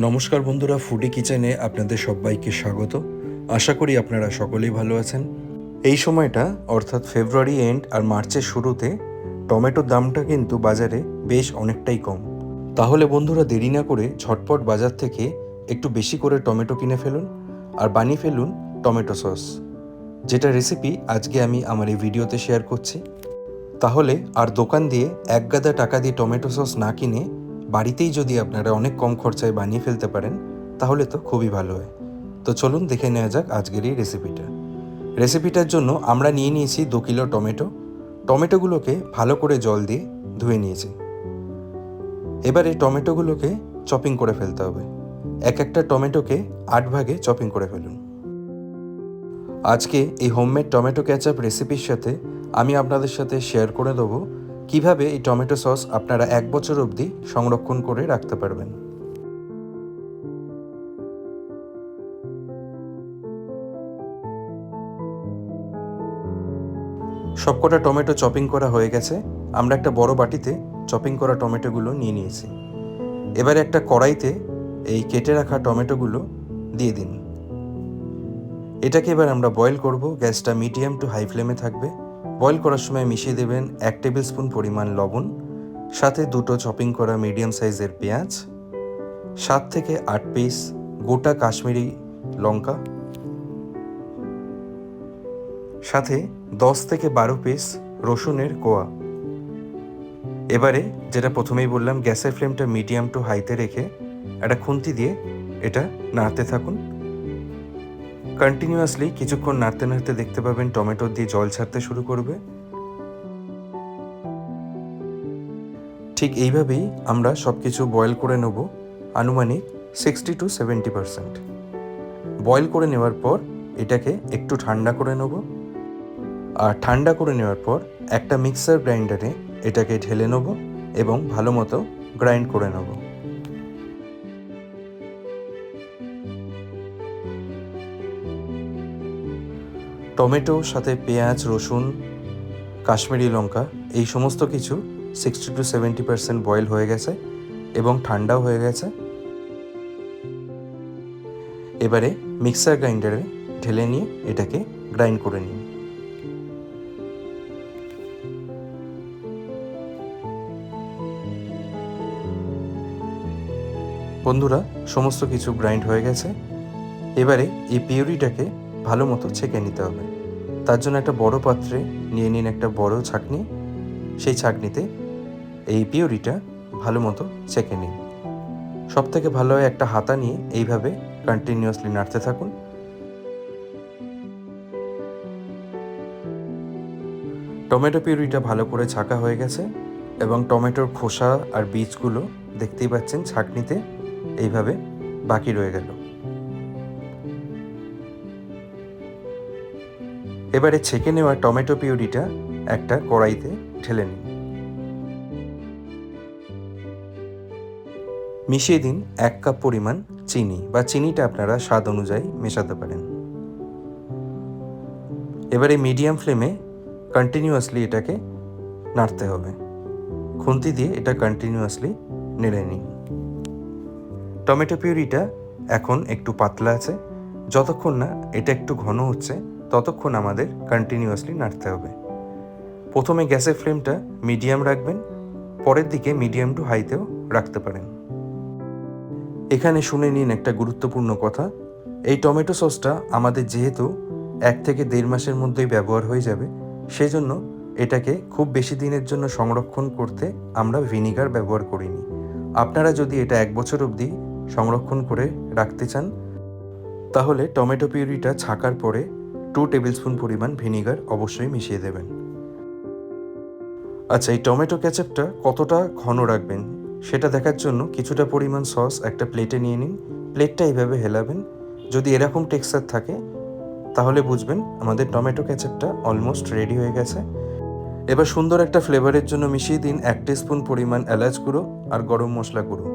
নমস্কার বন্ধুরা ফুডি কিচেনে আপনাদের সবাইকে স্বাগত। আশা করি আপনারা সকলেই ভালো আছেন। এই সময়টা, অর্থাৎ ফেব্রুয়ারি এন্ড আর মার্চের শুরুতে, টমেটোর দামটা কিন্তু বাজারে বেশ অনেকটাই কম। তাহলে বন্ধুরা, দেরি না করে ঝটপট বাজার থেকে একটু বেশি করে টমেটো কিনে ফেলুন আর বানিয়ে ফেলুন টমেটো সস। যেটা রেসিপি আজকে আমি আমার এই ভিডিওতে শেয়ার করছি। তাহলে আর দোকান দিয়ে এক গাদা টাকা দিয়ে টমেটো সস না কিনে বাড়িতেই যদি আপনারা অনেক কম খরচায় বানিয়ে ফেলতে পারেন, তাহলে তো খুবই ভালো হয়। তো চলুন দেখে নেওয়া যাক আজকের এই রেসিপিটা রেসিপিটার জন্য আমরা নিয়ে নিয়েছি দু কিলো টমেটো। টমেটোগুলোকে ভালো করে জল দিয়ে ধুয়ে নিয়েছি। এবারে টমেটোগুলোকে চপিং করে ফেলতে হবে। এক একটা টমেটোকে আট ভাগে চপিং করে ফেলুন। আজকে এই হোমমেড টমেটো ক্যাচআপ রেসিপির সাথে আমি আপনাদের সাথে শেয়ার করে দেবো কীভাবে এই টমেটো সস আপনারা এক বছর অবধি সংরক্ষণ করে রাখতে পারবেন? সবকটা টমেটো চপিং করা হয়ে গেছে। আমরা একটা বড় বাটিতে চপিং করা টমেটোগুলো নিয়ে নিয়েছি। এবারে একটা কড়াইতে এই কেটে রাখা টমেটোগুলো দিয়ে দিন। এটাকে এবার আমরা বয়েল করব। গ্যাসটা মিডিয়াম টু হাই ফ্লেমে থাকবে। বয়েল করার সময় মিশিয়ে দেবেন এক টেবিল স্পুন পরিমাণ লবণ, সাথে দুটো চপিং করা মিডিয়াম সাইজের পেঁয়াজ, সাত থেকে আট পিস গোটা কাশ্মীরি লঙ্কা, সাথে দশ থেকে বারো পিস রসুনের কোয়া। এবারে যেটা প্রথমেই বললাম, গ্যাসের ফ্লেমটা মিডিয়াম টু হাইতে রেখে একটা খুন্তি দিয়ে এটা নাড়তে থাকুন। কন্টিনিউয়াসলি কিছুক্ষণ নাড়তে নাড়তে দেখতে পাবেন টমেটো দিয়ে জল ছাড়তে শুরু করবে। ঠিক এইভাবেই আমরা সব কিছু বয়েল করে নেব, আনুমানিক sixty to seventy percent boil করে নেওয়ার পর এটাকে একটু ঠান্ডা করে নেব। আর ঠান্ডা করে নেওয়ার পর একটা মিক্সার গ্রাইন্ডারে এটাকে ঢেলে নেব এবং ভালো মতো গ্রাইন্ড করে নেব। টমেটো, সাথে পেঁয়াজ, রসুন, কাশ্মীরি লঙ্কা, এই সমস্ত কিছু sixty to seventy percent boil হয়ে গেছে এবং ঠান্ডাও হয়ে গেছে। এবারে মিক্সার গ্রাইন্ডারে ঢেলে নিয়ে এটাকে গ্রাইন্ড করে নিন। বন্ধুরা, সমস্ত কিছু গ্রাইন্ড হয়ে গেছে। এবারে এই পিউরিটাকে ভালো মতো ছেঁকে নিতে হবে। তার জন্য একটা বড় পাত্রে নিয়ে নিন একটা বড় ছাকনি। সেই ছাঁকনিতে এই পিউরিটা ভালো মতো ছেঁকে নিন। সব থেকে ভালো হয় একটা হাতা নিয়ে এইভাবে কন্টিনিউয়াসলি নাড়তে থাকুন। টমেটো পিউরিটা ভালো করে ছাঁকা হয়ে গেছে এবং টমেটোর খোসা আর বীজগুলো দেখতেই পাচ্ছেন ছাঁকনিতে এইভাবে বাকি রয়ে গেল। এবারে ছেঁকে নেওয়া টমেটো পিউরিটা একটা কড়াইতে ঢেলে নিন। মিশিয়ে দিন এক কাপ পরিমাণ চিনি বা চিনিটা আপনারা স্বাদ অনুযায়ী মেশাতে পারেন। এবারে মিডিয়াম ফ্লেমে কন্টিনিউয়াসলি এটাকে নাড়তে হবে। খুন্তি দিয়ে এটা কন্টিনিউয়াসলি নেড়ে নিন। টমেটো পিউরিটা এখন একটু পাতলা আছে। যতক্ষণ না এটা একটু ঘন হচ্ছে ততক্ষণ আমাদের কন্টিনিউয়াসলি নাড়তে হবে। প্রথমে গ্যাসের ফ্লেমটা মিডিয়াম রাখবেন, পরের দিকে মিডিয়াম টু হাইতেও রাখতে পারেন। এখানে শুনে নিন একটা গুরুত্বপূর্ণ কথা, এই টমেটো সসটা আমাদের যেহেতু এক থেকে দেড় মাসের মধ্যেই ব্যবহার হয়ে যাবে, সেজন্য এটাকে খুব বেশি দিনের জন্য সংরক্ষণ করতে আমরা ভিনিগার ব্যবহার করিনি। আপনারা যদি এটা এক বছর অবধি সংরক্ষণ করে রাখতে চান, তাহলে টমেটো পিউরিটা ছাকার পরে টু টেবিল স্পুন পরিমাণ ভিনিগার অবশ্যই মিশিয়ে দেবেন। আচ্ছা এই টমেটো ক্যাচাপটা কতটা ঘন রাখবেন সেটা দেখার জন্য কিছুটা পরিমাণ সস একটা প্লেটে নিয়ে নিন। প্লেটটা এইভাবে হেলাবেন। যদি এরকম টেক্সচার থাকে, তাহলে বুঝবেন আমাদের টমেটো ক্যাচাপটা অলমোস্ট রেডি হয়ে গেছে। এবার সুন্দর একটা ফ্লেভারের জন্য মিশিয়ে দিন এক স্পুন পরিমাণ এলাচ গুঁড়ো আর গরম মশলা গুঁড়ো।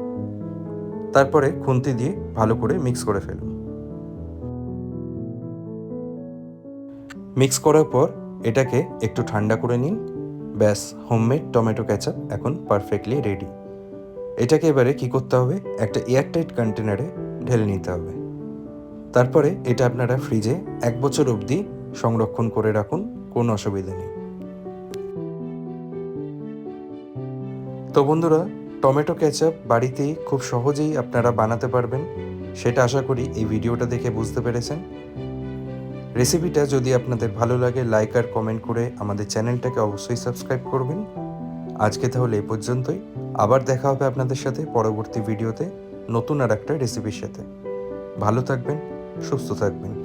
তারপরে খুন্তি দিয়ে ভালো করে মিক্স করে ফেলুন। মিক্স করার পর এটাকে একটু ঠান্ডা করে নিন। ব্যাস হোমমেড টমেটো ক্যাচাপ এখন পারফেক্টলি রেডি এটাকে এবারে কি করতে হবে? একটা এয়ারটাইট কন্টেনারে ঢেলে নিতে হবে। তারপরে এটা আপনারা ফ্রিজে এক বছর অবধি সংরক্ষণ করে রাখুন, কোনো অসুবিধা নেই। তো বন্ধুরা টমেটো কেচাপ বাড়িতেই খুব সহজেই আপনারা বানাতে পারবেন, সেটা আশা করি এই ভিডিওটা দেখে বুঝতে পেরেছেন। রেসিপিটা যদি আপনাদের ভালো লাগে লাইক আর কমেন্ট করে আমাদের চ্যানেলটাকে অবশ্যই সাবস্ক্রাইব করবেন। আজকে তাহলে এ পর্যন্তই। আবার দেখা হবে আপনাদের সাথে পরবর্তী ভিডিওতে নতুন আর একটা রেসিপির সাথে। ভালো থাকবেন, সুস্থ থাকবেন।